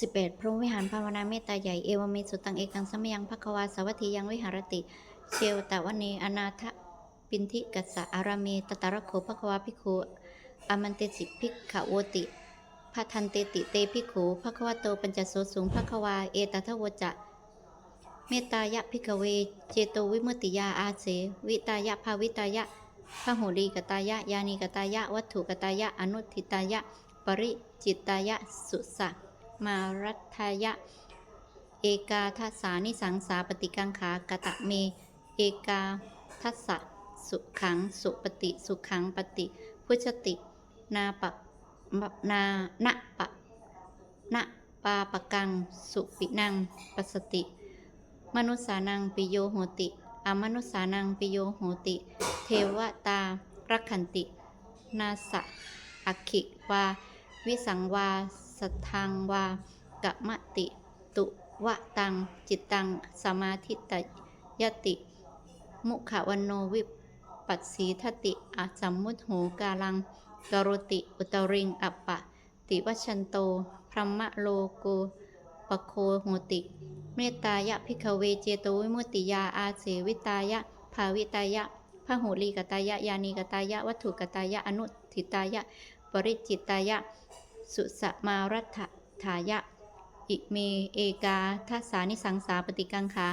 11 พรหมวิหารภาวนาเมตตาใหญ่ เอวเมสุตังเอกังสมยังภควาสาวัตถียังวิหารติ เชวตะวเนอนาถปินทิกัสสะอาราเมตตารโคภควาภิกขุอามันเตสิภิกขโวติพัทันเตติเตภิกขุภควาโตปัญจโสสุงภควาเอตทวจะเมตายะพิกเว เจโตวิมุติยาอาเสวิตายะภาวิตายะพหุลีกตายะ ยานีกตายะ วัตถุกตายะ อนุทิตายะ ปริจิตายะ สุสะ มารัตทยะ เอกาทัสสานิสังสาปฏิกังขากตะเม เอกาทัสสะสุขังสุปฏิสุขังปฏิพุชติ นาปะมะนานะปะนะปาปะกัง สุปินังปสติ มนุษสานังปิโยโหติอมนุษสานังปิโยโหติ เทวตารักขันติ นาสะอักขิวา วิสังวา สทังวากะมะติตุวะตัง จิตตัง สมาธิตยติ มุขวันโนวิปัสสีทติอาสัมมุตโหกาลังกโรติอุตริงอัปปะ ติวัชันโต พรหมโลโกปโคโหติ เมตตายะพิกเวเจโตวิมุติยาอาเสวิตายะ ภาวิตายะพหุลีกตายะยานีกตายะ วัตถุกตายะ อนุทิตายะ ปริจิตายะ สุสมารัฐถายะ อิเมเอกาทัสานิสังสาปฏิกังขา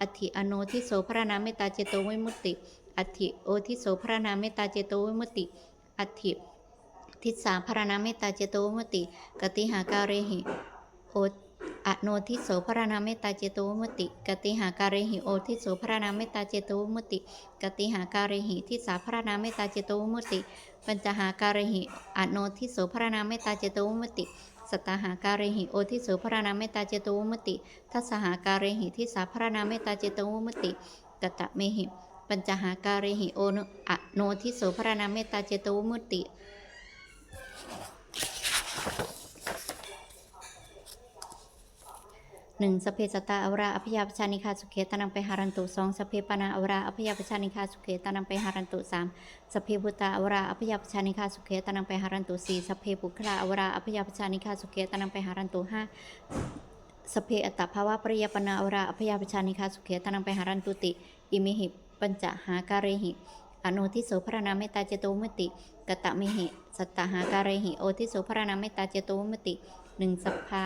อธิอโนทิโสพระนามเมตตาเจโตวิมุตติ อธิโอทิโสพระนามเมตตาเจโตวิมุตติ อธิทิสาพระนามเมตตาเจโตวิมุตติ กติหาการเรหิโออโนทิโสพระนามเมตตาเจโตวิมุตติ กติหาการิหิโอทิโสพระนามเมตตาเจโตวิมุตติ กติหาการิหิทิสาพระนามเมตตาเจโตวิมุตติ ปัญจหาการิหิอโนทิโสพระนามเมตตาเจโตวมุติ สตหาการิหิโอทิโสพระนามเมตตาเจโตวมุติ ทัสหาการิหิทิสาพระนามเมตตาเจโตวมุตติกตะเมหิปัญจหาการิหิโอโนอโนทิโสพระนามเมตตาเจโตวมุต หนึ่งสเพสตาอวราอภิยาปชานิคาสุเขตานังไปหารันตุสองสเพปนาอวราอภิยาปชานิคาสุเขตานังไปหารันตุสามสเพบุตตาอวราอภิยาปชานิคาสุเขตานังไปหารันตุสี่สเพปุคลาอวราอภิยาปชานิคาสุเขตานังไปหารันตุห้าสเพอตตภาวะปริยปนาอวราอภิยาปชานิคาสุเขตานังไปหารันตุติ อิมิหิปัญจหาการหิอนุทิโสพระนามเมตตาเจโตมุติกตะมิหิ สัตตหาการหิโอทิโสพระนามเมตตาเจโตมุติหนึ่งสัพพา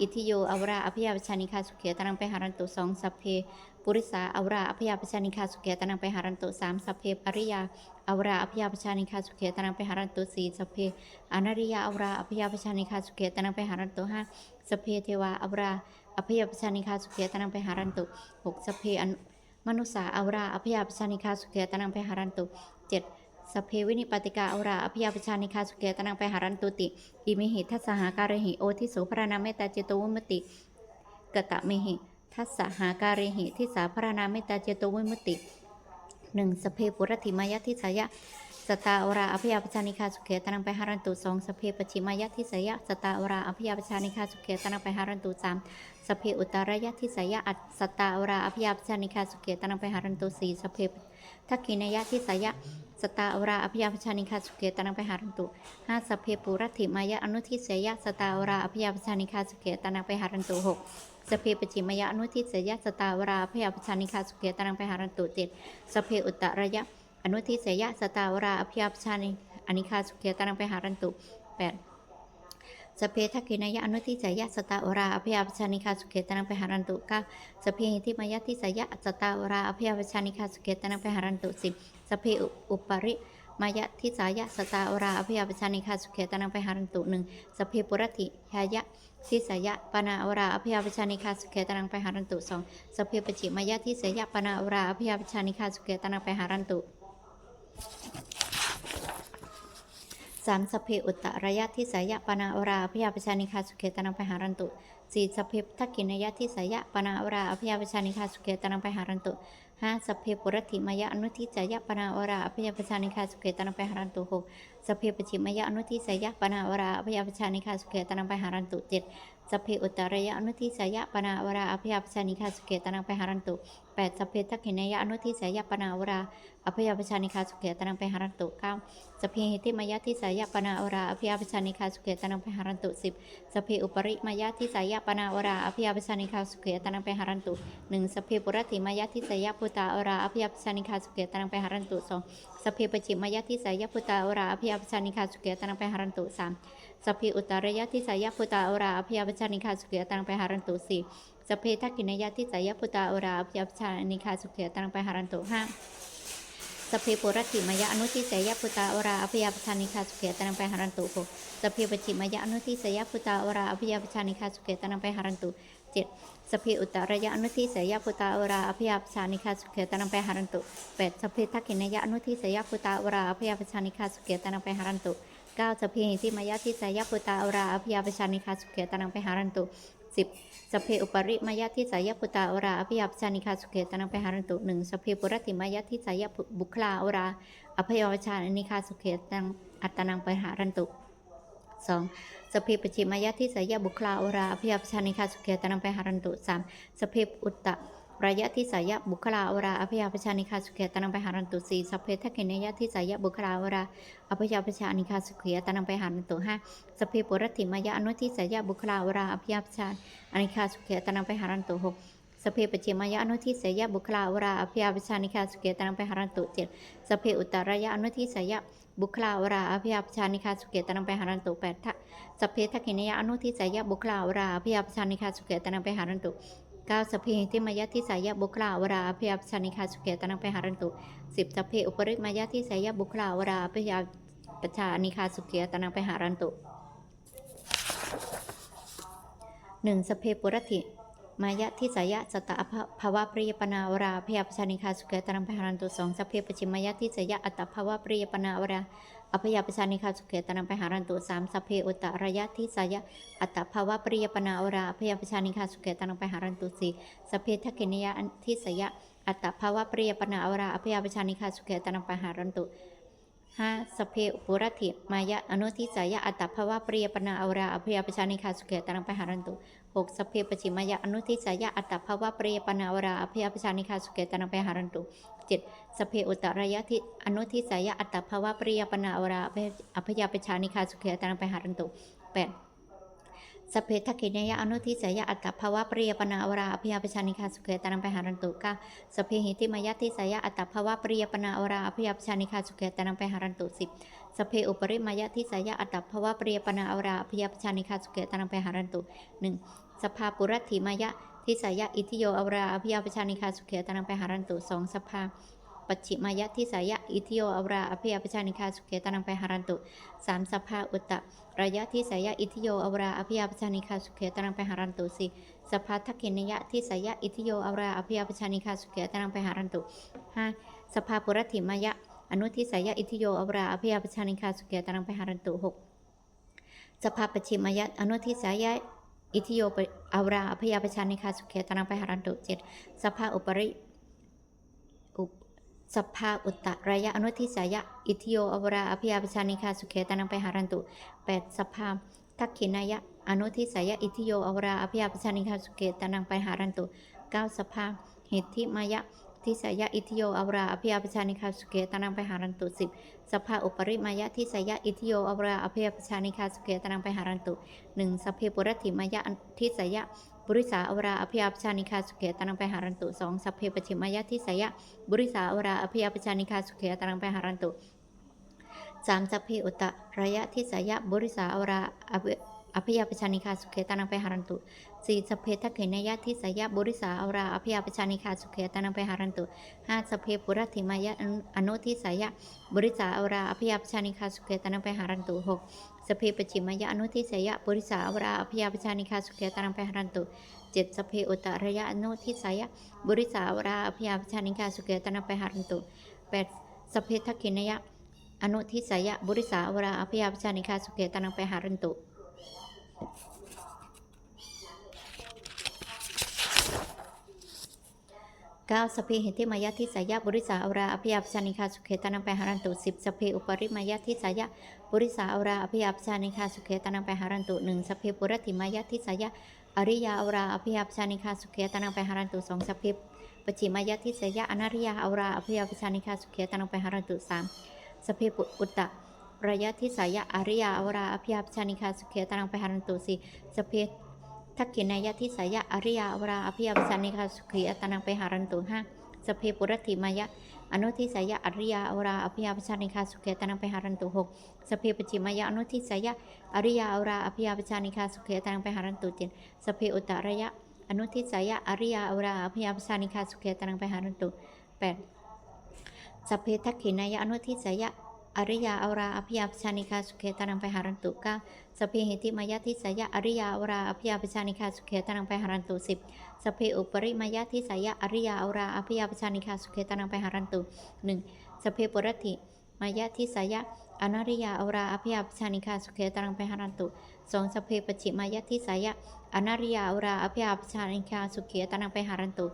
อิทิโยอวราอภิยาปชานิคาสุเขตนังไปหารันตุสองสัพเพปุริสาอวราอภิยาปชานิคาสุเขตนังไปหารันตุสามสัพเพปริยาอวราอภิยาปชานิคาสุเขตนังไปหารันตุสี่สัพเพอนาริยาอวราอภิยาปชานิคาสุเขตนังไปหารันตุห้าสัพเพเทวาอวราอภิยาปชานิคาสุเขตนังไปหารันตุหกสัพเพมนุษสาอวราอภิยาปชานิคาสุเขตนังไปหารันตุเจ็ด สเพวินิปติกาอราอภิยาปชานิคาสุเขตนังไปหารันตุติอิมิหิทัสสหาการหิโอทิโสพระนามเมตตาเจโตวมติกตะเมหิทัสสหาการหิทิสาพระนามเมตตาเจโตวมติหนึ่งสเพปุรติมายทิสายะสตาอราอภิยาปชานิคาสุเขตนังไปหารันตุสองสเพปชิมายทิสายะสตาอราอภิยาปชานิคาสุเขตนังไปหารันตุสามสเพอุตรายทิสายะอัตสตาอราอภิยาปชานิคาสุเขตนังไปหารันตุสี่สเพทักขินายทิสายะ สตาอราอภิยาปชานิคาสุเขตนังไปหารันตุห้าสพเพปุรัติมายะอนุทิเสยะสตาอราอภิยาปชานิคาสุเขตนังไปหารันตุหกสเพปจิมายะอนุทิเสยะสตาอราอภิยาปชานิคาสุเขตนังไปหารันตุเจ็ดสเพอุตตรายะอนุทิเสยะสตาวราอภิยาปชานิอนิคาสุเขตนังไปหารันตุ 8. สเพทักขินายะอนุทิเสยะสตาวราอภิยาปชานิคาสุเขตนังไปหารันตุ 9. สเพหิทิมายะทิเสยะสตาวราอภิยาปชานิคาสุเขตนังไปหารันตุ 10. สเพอุปริมายะทิสายะสตาวราอภิยาปชานิคาสุเขตนังไปหารันตุหนึ่งสเพปุรติยายะทิสายะปนาวราอภิยาปชานิคาสุเขตนังไปหารันตุสองสเพปจิมายะทิเสยะปนาวราอภิยาปชานิคาสุเขตนังไปหารันตุสามสเพอุตตระยะทิสายะปนาอราอภิยาปชานิคาสุเขตนังไปหารันตุสี่สเพทักขินายะทิสายะปนาอราอภิยาปชานิคาสุเขตนังไปหารันตุ ห้าสพเพปุรติมายะอนุทิจายะปนาอราอภิยาปชานิคาสุเกตนังไปหารันตุหก สเพปชิมยะอนุทิสยะปนาวราอภยาปชานิคาสุเขตนังไปหารันตุเจ็ดสเพอุตรยะอนุทิสยะปนาวราอภยาปชานิคาสุเขตนังไปหารันตุแปดสเพทักขินยะอนุทิสยะปนาวราอภยาปชานิคาสุเขตนังไปหารันตุเก้าสเพหิติมยะทิสยะปนาวราอภยาปชานิคาสุเขตนังไปหารันตุสิบสเพอุปริมยะทิสยะปนาวราอภยาปชานิคาสุเขตนังไปหารันตุหนึ่งสเพปุรติมยะทิสยะปุตตาอราอภยาปชานิคาสุเขตนังไปหารันตุสองสพเพปจิมายะทิสยะปุตาอราอภิยาปชานิคาสุเขตนังไปหารันตุสามสพเพอุตตรยะทิสยะปุตาอราอภิยาปชานิคาสุเขตนังไปหารันตุสี่สพเพทักขินยะทิสยะปุตาอราอภิยาปชานิคาสุเขตนังไปหารันตุห้าสพเพปุรติมายะอนุทิเสยพุตาอราอภิยาปชานิคาสุเกตังไปหารันตุหกสพเพปจิมายะอนุทิเสยพุตาอราอภิยาปชานิคาสุเกตังไปหารันตุ เจ็ดสพเพอุตตรยะอนุทิสยพุตตาอราอภยาปชานิคาสุเกตนังไปหารันตุแปดสพเพทักขินยะอนุทิสยพุตตาอราอภยาปชานิคาสุเกตนังไปหารันตุเก้าสพเพหิติมยะทิสยพุตตาอราอภยาปชานิคาสุเกตนังไปหารันตุสิบสพเพอุปริมายะทิสายพุตตาอราอภิยัปชานิคาสุเกตนังไปหารันตุหนึ่งสพเพปุรติมายะทิสายบุคลาอราอภิยาวชานิคาสุเกตังอัตตนังไปหารันตุสอง สพเพปชิมายะทิสายบุคลาอราอภิยัปชานิคาสุเกตนังไปหารันตุสามสพเพอุตตะระยะทิสายบุคลาอราอภยาปชานิคาสุเกตนังไปหารันตุสี่สพเพทักขินยะทิสายบุคลาอราอภยาปชานิคาสุเกตนังไปหารันตุห้าสพเพปุรติมายะอนุทิสายบุคลาอราอภยาปชานิคาสุเกตนังไปหารันตุหกสเพปจิมายะอนุทิสยะบุคลาวราอภิยาปชานิคาสุเกตนังไปหารันตุเจ็ดสเพอุตตรยะอนุทิสยะ บุคลาวราอภิยาปชานิคาสุเกตนังไปหารันตุแปดทะสเพทักินยะอนุทิเสยะบุคลาวราอภิยาปชานิคาสุเกตนังไปหารันตุเก้าสเพหิติมายะทิสายะบุคลาวราอภิยาปชานิคาสุเกตนังไปหารันตุสิบสเพอุปริมายะทิสายะบุคลาวราอภิยาปชานิคาสุเกตนังไปหารันตุหนึ่งสเพปุรติ มายะทิสายะสตะภาวะปริยปนาวราพยาปชานิคาสุเกตรังพหารันตุสองสพเพปจิมายะทิสยะอัตตภาวะปริยปนาวราอภยาปชานิคาสุเกตรังพหารันตุสามสพเพอุตตระยะทิสยะอัตตภาวะปริยปนาวราอภยาปชานิคาสุเกตรังพหารันตุสี่สพเพทักขินยะทิสยะอัตตภาวะปริยปนาวราอภยาปชานิคาสุเกตรังพหารันตุ ห้าสเพปุรติมายะอนุทิสายะอัตตภาวะปริยปนาอราอภิยาปชานิคาสุเกตรังปหารันตุหกสเพปชิมายะอนุทิสายะอัตตภาวะปริยปนาวราอภิยาปชานิคาสุเกตนังไปหารันตุเจ็ดสเพอุตตรยะทิอนุทิสายะอัตตภาวะปริยปนาวราอภิยาปชานิคาสุเกตนังไปหารันตุแปด สเพทักขินยะอนุทิสายะอัตตภาวะปริยปนาวราอภิยาปชานิคาสุเกตนังไปหารันตุเก้าสเพหิติมายะทิสายะอัตตภาวะปริยปนาวราอภิยาปชานิคาสุเกตนังไปหารันตุสิบสเพอุปริมายะทิสายะอัตตภาวะปริยปนาอราพยาปชานิคาสุเกตังไปหารันตุหนึ่งสภาปุรัตถิมายะทิสายะอิทิโยอราพยาปชานิคาสุเกตังไปหารันตุสองสภา ปัจฉิมายะทิสายะอิทิโยอราอภิยาปชานิคาสุเกตังไปหารันตุสามสภาอุตตะระยะทิสายะอิทิโยอราอภิยาปชานิคาสุเกตังไปหารันตุสี่สภาทักขินยะทิสายะอิทิโยอราอภิยาปชานิคาสุเกตังไปหารันตุห้าสภาปุรัตถิมายะอนุทิสายะอิทิโยอวราอภิยาปชานิคาสุเกตรังไปหารันตุหกสภาปชิมายะอนุทิสายะอิทิโยอวราอภิยาปชานิคาสุเกตรังไปหารันตุเจ็ดสภาอุปริ สภาอุตตระยะอนุทิสายะ อิทิโยอวราอภยาปชานิคาสุเขตรังไปหารันตุแปดสภาทักขินายะอนุทิสายะอิทิโยอวราอภยาปชานิคาสุเกตรังไปหารันตุเก้าสภาเหตุทิมายะ ทิสยะอิทิโยอวราอภิยาปชานิคาสุเกตนังไปหารันตุสิบสภาอุปริมายะทิสยะอิทิโยอวราอภิยาปชานิคาสุเกตนังไปหารันตุหนึ่งสเพปุรติมายะทิสยะบุริสาอวราอภิยาปชานิคาสุเกตนังไปหารันตุสองสเพปชิมายะทิสยะบุริสาอวราอภิยาปชานิคาสุเกตนังไปหารันตุสามสเพอุตระยะทิสยะบุริสาอวรา อภิยาปชานิคาสุเกตานังไปหารันตุสี่สเพทักขินยะทิสยะบุริสาอราอภิยาปชานิคาสุเขตานังไปหารันตุห้าสเพปุรัติมายะอนุทิสยะบุริสาอราอภิยาปชานิคาสุเขตานังไปหารันตุหกสเพปจิมายะอนุทิสยะบุริสาอราอภิยาปชานิคาสุเขตานังไปหารันตุเจ็ดสเพอุตระยะอนุทิสยะบุริสาอราอภิยาปชานิคาสุเขตานังไปหารันตุแปดสเพทักขินยะอนุทิสยะบุริสาอราอภิยาปชานิคาสุเขตนังไปหารันตุ 9 9สเพเหติมายะทิสายะบุริสาอราอภิยาปชานิคาสุเขตานังไปหารันตุ10สเพอุปริมายะทิสายะบุริสาอราอภิยาปชานิคาสุเขตานังไปหารันตุ1สเพปุรติมายะทิสายะอริยาอราอภิยาปชานิคาสุเขตานังไปหารันตุ2สเพปจิมายะทิสายะอนาริยาอราอภิยาปชานิคาสุเขตานังไปหารันตุ3สเพปุตตะ ระยะทิสายะอริยาอราอภิยาปชานิคาสุเขตนังไปหารันตุ4สเพทักขินายะทิสายะอริยาวราอภิยาปชานิคาสุขีอัตนังไปหารันตุห้าสเพปุรติมายะอนุทิสายะอริยาวราอภิยาปชานิคาสุขีอัตนังไปหารันตุหกสเพปจิมายะอนุทิสายะอริยาวราอภิยาปชานิคาสุขีอัตนังไปหารันตุเจ็ดสเพอุตตระยะอนุทิสายะอริยาวราอภิยาปชานิคาสุขีอัตนังไปหารันตุแปดสเพทักขินายะอนุทิสายะ อริยาอราอภิยาปชานิคาสุขีอัตนังไปหารันตุเก้าสพเพหิติมายะทิสยะอริยาวราอภิยาปชานิคาสุเขตนังไปหารันตุสิบสเพอุปริมายะทิสยะอริยาวราอภิยาปชานิคาสุเขตนังไปหารันตุหนึ่งสเพปุรติมายะทิสยะอนาริยาอราอภิยาปชานิคาสุเขตนังไปหารันตุสองสเพปจิมายะทิสยะอนาริยาอราอภิยาปชานิคาสุเขตนังไปหารันตุ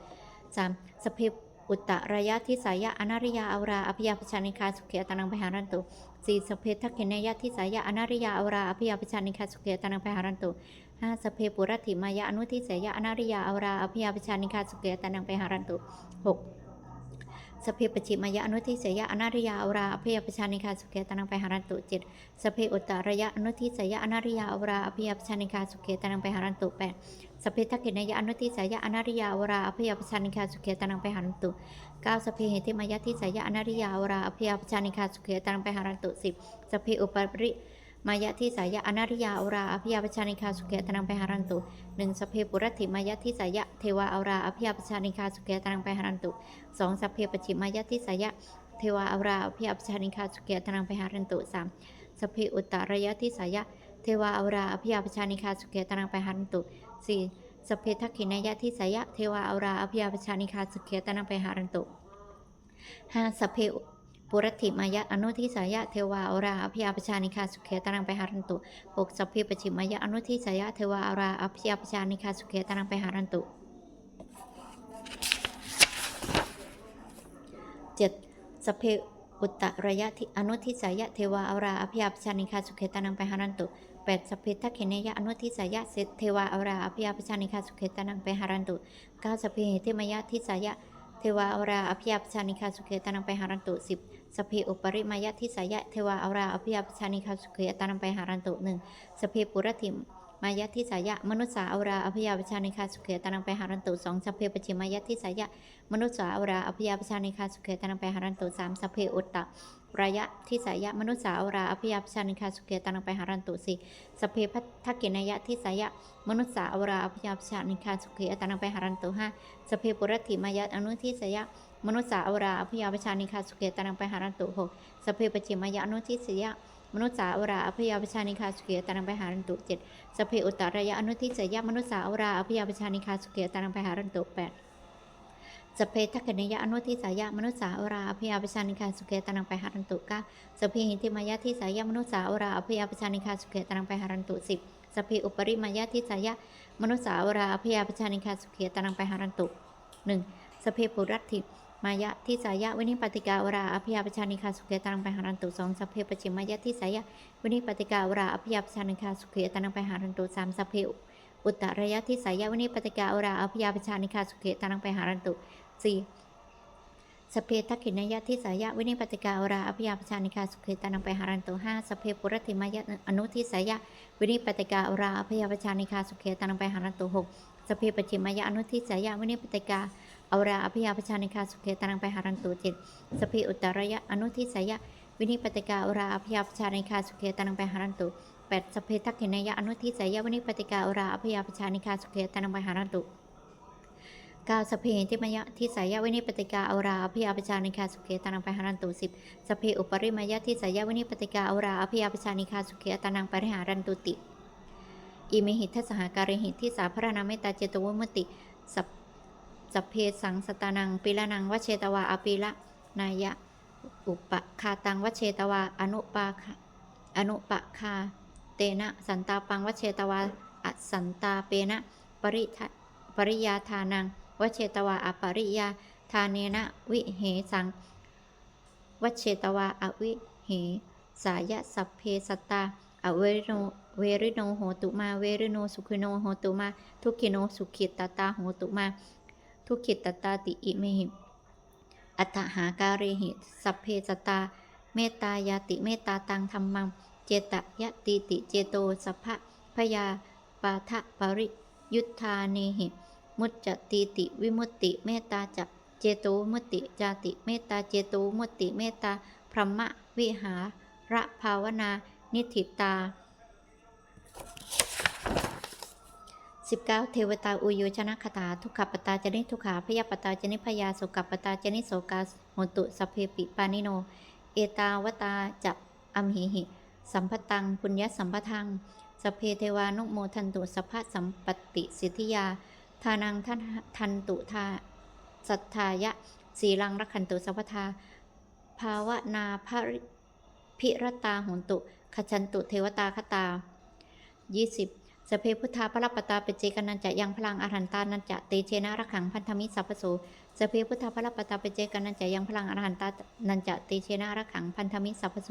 สามสเพ อุตตระยะทิสายะอนาริยาอราอภิยาปชานิคาสุเขตนังไปหารันตุสี่สเพทักขินยะทิสายะอนาริยาอราอภิยาปชานิคาสุเกตนังไปหารันตุห้าสเพปุรติมายะอนุทิสายะอนาริยาอราอภิยาปชานิคาสุเกตนังไปหารันตุหก สเพปจิมายะอนุทิสยะอนาริยาอราอภิยปชานิคาสุเกตนังไปหารันตุเจ็ดสเพอุตตระยะอนุทิสยะอนาริยาอราอภิยปชานิคาสุเกตนังไปหารันตุแปดสเพทักขินายะอนุทิสายะอนาริยาอราอภิยปชานิคาสุเกตนังไปหารันตุเก้าสเพเหติมายะทิสายะอนาริยาวราอภิยปชานิคาสุเขตังไปหารันตุสิบสเพอุปริ มายะทิสายะอนาริยาวราอภิยาปชานิคาสุเขตังไปหารันตุหนึ่งสเพปุรติมายะทิสายะเทวาอาราอภิยาปชานิคาสุเขตังไปหารันตุสองสเพปจิมายะทิสายะเทวาอาราอภิยาปชานิคาสุเขตังไปหารันตุสามสเพอุตตรยะทิสายะเทวาอาราอภิยาปชานิคาสุเขตังไปหารันตุสี่สเพทักขินายะทิสายะเทวาอาราอภิยาปชานิคาสุเขตังไปหารันตุห้าสเพ ปุรติมายะอนุทิสายะเทวาอราอภิยาปชานิคาสุเขตรังไปหารันตุหกสพเพปจิมายะอนุทิสายะเทวาอราอภิยาปชานิคาสุเขตรังไปหารันตุเจ็ดสพเพอุตตระยะทิอนุทิสายะเทวาอราอภิยาปชานิคาสุเขตรังไปหารันตุแปดสพเพทักขิเนยะอนุทิสายะเทวาอราอภิยาปชานิคาสุเขตรังไปหารันตุเก้าสพเพเหติมายะทิสายะ ทวาอราอภิยาปชานิคาสุเขตนังไปหารันตุสิบสพเพอุปริมายะทิสายะเทวาอราอภิยาปชานิคาสุเขตนังไปหารันตุหนึ่งสพเพปุรติ มายะทิสายะ มนุษสาอราอภิยาปชานิคาสุเขตนังไปหารันตุสองสพเพปจิมายะทิสายะ มนุษสาอราอภิยาปชานิคาสุเขตนังไปหารันตุสามสพเพอุตตะระยะทิสายะ มนุษสาอราอภิยาปชานิคาสุเขตนังไปหารันตุสี่สพเพพัทธกินายะทิสายะ มนุษสาอราอภิยาปชานิคาสุเขตนังไปหารันตุห้าสพเพปุรติมายะอนุทิสายะมนุษย์สาอราอภิยาปชานิคาสุเกตนังไปหารันตุหกสพเพปจิมายะอนุทิสยะ มนุษย์สาอราอภิยาปชานิคาสุเกตนังไปหารันตุเจ็ดสเพอุตตระยะอนุทิสยะมนุษย์สาอราอภิยาปชานิคาสุเกตนังไปหารันตุแปดสเพทักขณยะอนุทิสายะมนุษย์สาอราอภิยาปชานิคาสุเกตนังไปหารันตุเก้าสเพหินติมายะทิสายะมนุษย์สาอราอภิยาปชานิคาสุเกตนังไปหารันตุสิบสเพอุปริมายะทิสายะมนุษย์สาอราอภิยาปชานิคาสุเกตนังไปหารันตุหนึ่งสเพปุรัตถิ มายะทิสายะวินิปติกาวราอภิยาปชานิคาสุเกตังไปหารันตุสองสัพเพปจิมายะทิสายะวินิปติกาวราอภิยาปชานิคาสุเกตังไปหารันตุสามสัพเพอุตตระยะทิสายะวินิปติกาวราอภิยาปชานิคาสุเกตังไปหารันตุสี่สพเพทักขินายะทิสายะวินิปติกาวราอภิยาปชานิคาสุเกตังไปหารันตุห้าสัพเพปุรติมายะอนุทิสายะวินิปติกาวราอภิยาปชานิคาสุเกตังไปหารันตุหกสัพเพปจิมายะอนุทิสายะวินิปติกา อราอภิยาปชานิคาสุเกตังไปหารันตุจิตสพเพอุตรยะอนุทิสยะวินิปติกาอราอภิยาปชานิคาสุเกตังไปหารันตุแปดสเพทักขินายะอนุทิสยะวินิปติกาอราอภิยาปชานิคาสุเกตังไปหารันตุเก้าสเพทิมยะทิสายะวินิปติกาอราอภิยาปชานิคาสุเกตังไปหารันตุสิบสเพอุปริมายะทิสายะวินิปติกาอราอภิยาปชานิคาสุเกตังไปหารันตุติ อิมิหิทัสหาการิหิที่สาพระนามตตาเจตวมุติ สัพ สัพเพสังสตานังปิละนังวเชตวาอปิละนายะ อุปคาตังวเชตวาอนุปาคาอนุปคาเตนะสันตาปังวเชตวาอสันตาเปนะปริปริยาทานังวเชตวาอปริยาทาเนนะวิเหสังวัชเชตวาอวิเหสายะสัพเพสตาอเวริโนเวริโนโหตุมาเวริโนสุขิโนโหตุมา ทุกขิโนสุขิตตตาโหตุมา ทุกขิตตตาติอิเมหิอัตถหาการิหิ สัพเพสตา เมตตายาติเมตตาตังธรรมัง เจตยะติติเจโตสัพพะพยาปาทะปริยุทธาเนหิ มุจจติติวิมุตติ เมตตาจะเจโตมุตติจาติเมตตาเจโตมุตติเมตตาพรหมวิหาระภาวนา นิธิตา 19 เทวตาอุโยชนะคาตาทุกขปตาจนิทุกขาพยาปตาจนิพยาโสกปตาจนิโสกาโหตุสเพปิปานิโน เอตาวตาจับอัมหิหิ สัมปตังปุญญสัมปทังสเพเทวานุโมทันตุสภะสัมปติสิทธิยา ทานังทันทันตุทาสัทธายะสีลังรักขันตุสัพพทา ภาวนาภริพิรตาโหนตุขจันตุเทวตาคตา 20 สเพพุทธาพระปตาเปเจกนันจะยังพลังอรหันตานันจะเตเชนะระขังพันธมิสัพพโสสเพพุทธาพระปตาเปเจกนันจะยังพลังอรหันตานันจะเตเชนะระขังพันธมิสัพพโส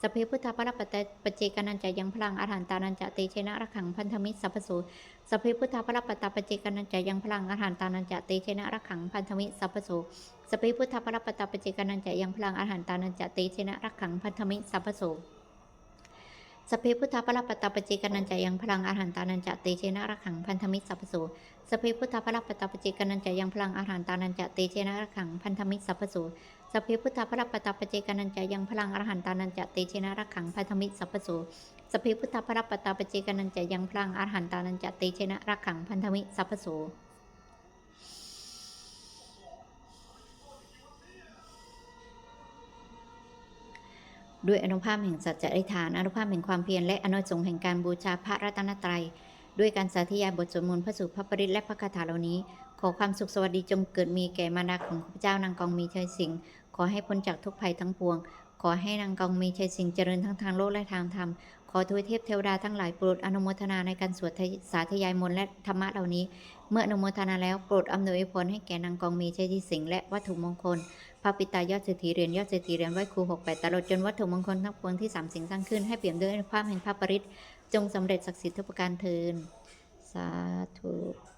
สเพพุทธาพระปตาเปเจกนันจะยังพลังอรหันตานันจะเตเชนะระขังพันธมิสัพพโสสเพพุทธาพระปตาเปเจกนันจะยังพลังอรหันตานันจะเตเชนะระขังพันธมิสัพพโสสเพพุทธาพระปตาเปเจกนันจะยังพลังอรหันตานันจะเตเชนะระขังพันธมิสัพพโส สเพพุทธพระปตาปเจกนันจะยังพลังอาหารตานันจะเตเชนะระขังพันธมิตรสัพพโสเพพุทธพระปตาปเจกนันจะยังพลังอาหารตานันจะเตเชนะระขังพันธมิตรสัพพโสเพพุทธพระปตาปเจกนันจะยังพลังอาหารตานันจะเตเชนะระขังพันธมิตรสัพพโสเพพุทธพระปตาปเจกนันจะยังพลังอาหารตานันจะเตเชนะระขังพันธมิตรสัพพโส ด้วยอนุภาพแห่งสัจจะอธิฐานอนุภาพแห่งความเพียรและอนุสงส์แห่งการบูชาพระรัตนตรัย ด้วยการสาธยายบทสวดมนต์พระสุภาพปริตและพระคาถาเหล่านี้ ขอความสุขสวัสดีจงเกิดมีแก่มารดาของข้าพเจ้านางกองมีชัยสิงห์ขอให้พ้นจากทุกภัยทั้งปวง ขอให้นางกองมีชัยสิงห์เจริญทั้งทางโลกและทางธรรมขอทวยเทพเทวดาทั้งหลายโปรดอนุโมทนาในการสวดสาธยายมนต์และธรรมะเหล่านี้ เมื่ออนุโมทนาแล้วโปรดอำนวยอวยพรให้แก่นางกองมีชัยสิงห์และวัตถุมงคล พระปิตายอดเศรษฐีเหรียญยอดเศรษฐีเหรียญไหว้ครูหกแปดตลอดจนวัตถุมงคลทั้งปวงที่สามสิ่งสร้างขึ้นให้เปี่ยมด้วยอนุภาพแห่งพระปริศจงสำเร็จศักดิ์สิทธิ์ทุกประการเทินสาธุ